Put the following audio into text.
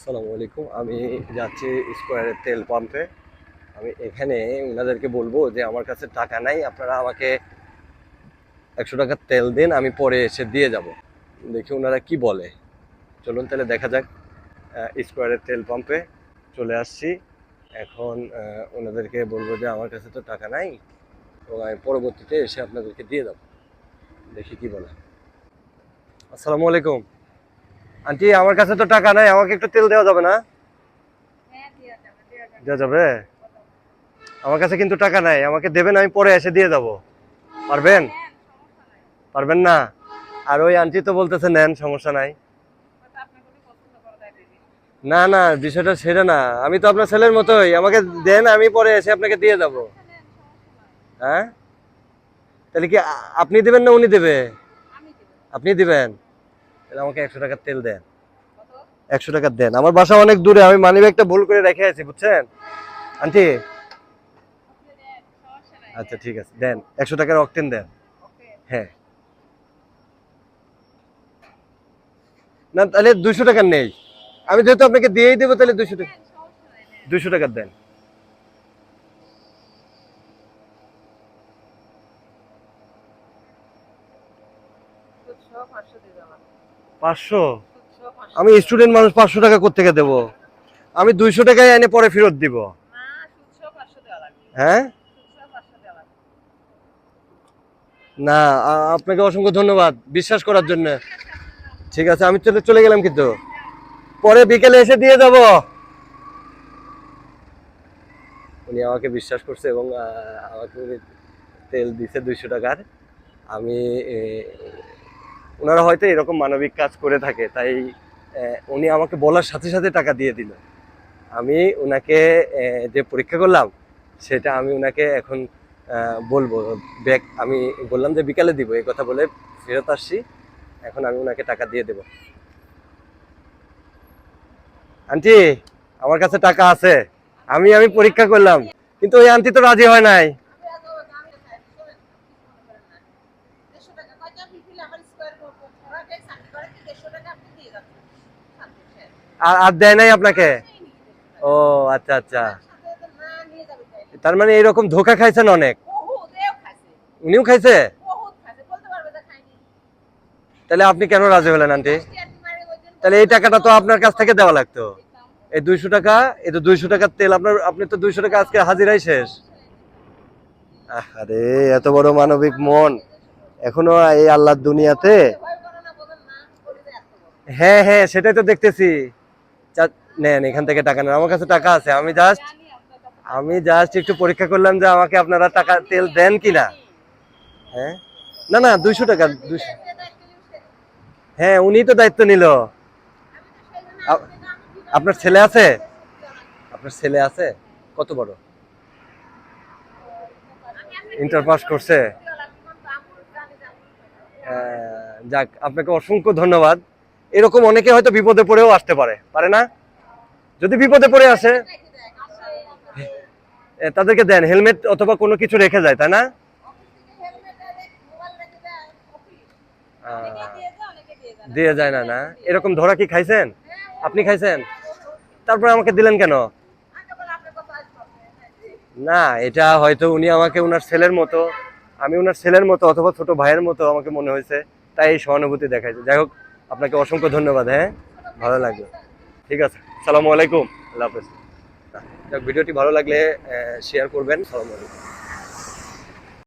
আসসালামু আলাইকুম। আমি যাচ্ছি স্কোয়ারের তেল পাম্পে। আমি এখানে ওনাদেরকে বলব যে, আমার কাছে টাকা নাই, আপনারা আমাকে একশো টাকার তেল দিন, আমি পরে এসে দিয়ে যাব। দেখি ওনারা কি বলে। চলুন তাহলে দেখা যাক। স্কোয়ারের তেল পাম্পে চলে আসছি। এখন ওনাদেরকে বলব যে, আমার কাছে তো টাকা নাই তো আমি পরবর্তীতে এসে আপনাদেরকে দিয়ে দেবো দেখি কি বলে। আসসালামু আলাইকুম। আন্টি আমার কাছে তো টাকা নাই আমাকে একটু তেল দেওয়া যাবে না? দেওয়া যাবে আমার কাছে কিন্তু টাকা নাই আমাকে দেবেন আমি পরে এসে দিয়ে যাব। পারবেন? পারবেন না? আর ওই আন্টি তো বলতেছে নেন সমস্যা নাই। না না বিষয়টা সেটা না। আমি তো আপনার ছেলের মতোই আমাকে দেন আমি পরে এসে আপনাকে দিয়ে যাব। হ্যাঁ তাহলে কি আপনি দেবেন না উনি দেবে। আপনি দিবেন? তাহলে আমাকে একশো টাকার তেল দেন। একশো টাকার দেন। আমার বাসা অনেক দূরে আমি মানি ব্যাগটা ভুল করে রেখে আছি বুঝছেন? আন্টি? আচ্ছা ঠিক আছে দেন। একশো টাকার অক্টেন দেন। হ্যাঁ। না তাহলে দুশো টাকার নেই। আমি যেহেতু আপনাকে দিয়েই দেবো তাহলে দুশো টাকা দুশো টাকার দেন। পাঁচশো? আমি স্টুডেন্ট মানুষ পাঁচশো টাকা কোথেকে দেবো? আমি দুইশো টাকায় এনে পরে ফেরত দিব। হ্যাঁ? না আপনাকে অসংখ্য ধন্যবাদ বিশ্বাস করার জন্য। ঠিক আছে আমি চলে চলে গেলাম কিন্তু। পরে বিকেলে এসে দিয়ে যাব। উনি আমাকে বিশ্বাস করছে এবং আমাকে তেল দিছে দুইশো টাকার। আমি ওনারা হয়তো এরকম মানবিক কাজ করে থাকে, তাই উনি আমাকে বলার সাথে সাথে টাকা দিয়ে দিল। আমি ওনাকে যে পরীক্ষা করলাম, সেটা আমি ওনাকে এখন বলব। ব্যাগ আমি বললাম যে বিকালে দিব, এই কথা বলে ফেরত আসছি, এখন আমি ওনাকে টাকা দিয়ে দেব। আন্টি, আমার কাছে টাকা আছে, আমি আমি পরীক্ষা করলাম, কিন্তু ওই আন্টি তো রাজি হয় নাই। আর আর দেয় নাই আপনাকে? ও আচ্ছা আচ্ছা। তার মানে এরকম ধোকা খাইছেন অনেক? উনিও খাইছে? তাহলে আপনি কেন রাজি হলেন আন্টি? তাহলে এই টাকাটা তো আপনার কাছ থেকে দেওয়া লাগতো। এই দুইশো টাকা এই তো দুইশো টাকার তেল আপনার আপনি তো দুইশো টাকা আজকে হাজিরাই শেষ। আরে এত বড় মানবিক মন। এখনও এই আল্লাহর দুনিয়াতে? হ্যাঁ হ্যাঁ সেটাই তো দেখতেছি। নেন এখান থেকে টাকা নেন। আমার কাছে টাকা আছে আমি জাস্ট আমি জাস্ট একটু পরীক্ষা করলাম যে আমাকে আপনারা টাকা তেল দেন কিনা। হ্যাঁ? না না দুইশো টাকা দুইশো। হ্যাঁ উনি তো দায়িত্ব নিল। আপনার ছেলে আছে? আপনার ছেলে আছে? কত বড়? ইন্টার পাস করছে? আহ, যাক আপনাকে অসংখ্য ধন্যবাদ। এরকম অনেকে হয়তো বিপদে পড়েও আসতে পারে পারে না? যদি বিপদে পড়ে আসে তাদেরকে দেন, হেলমেট অথবা কোনো কিছু রেখে যায়, তাই না? দিয়ে যায় না না? এরকম ধরা কি খাইছেন? আপনি খাইছেন? তারপরে আমাকে দিলেন কেন? না, এটা হয়তো উনি আমাকে ওনার ছেলের মতো, আমি ওনার ছেলের মতো অথবা ছোট ভাইয়ের মতো আমাকে মনে হয়েছে, তাই এই সহানুভূতি দেখাইছে। যাই হোক আপনাকে অসংখ্য ধন্যবাদ হ্যাঁ? ভালো লাগল। ঠিক আছে, সালামু আলাইকুম। আল্লাহ হাফেজ। ভিডিওটি ভালো লাগলে শেয়ার করবেন। সালামু আলাইকুম।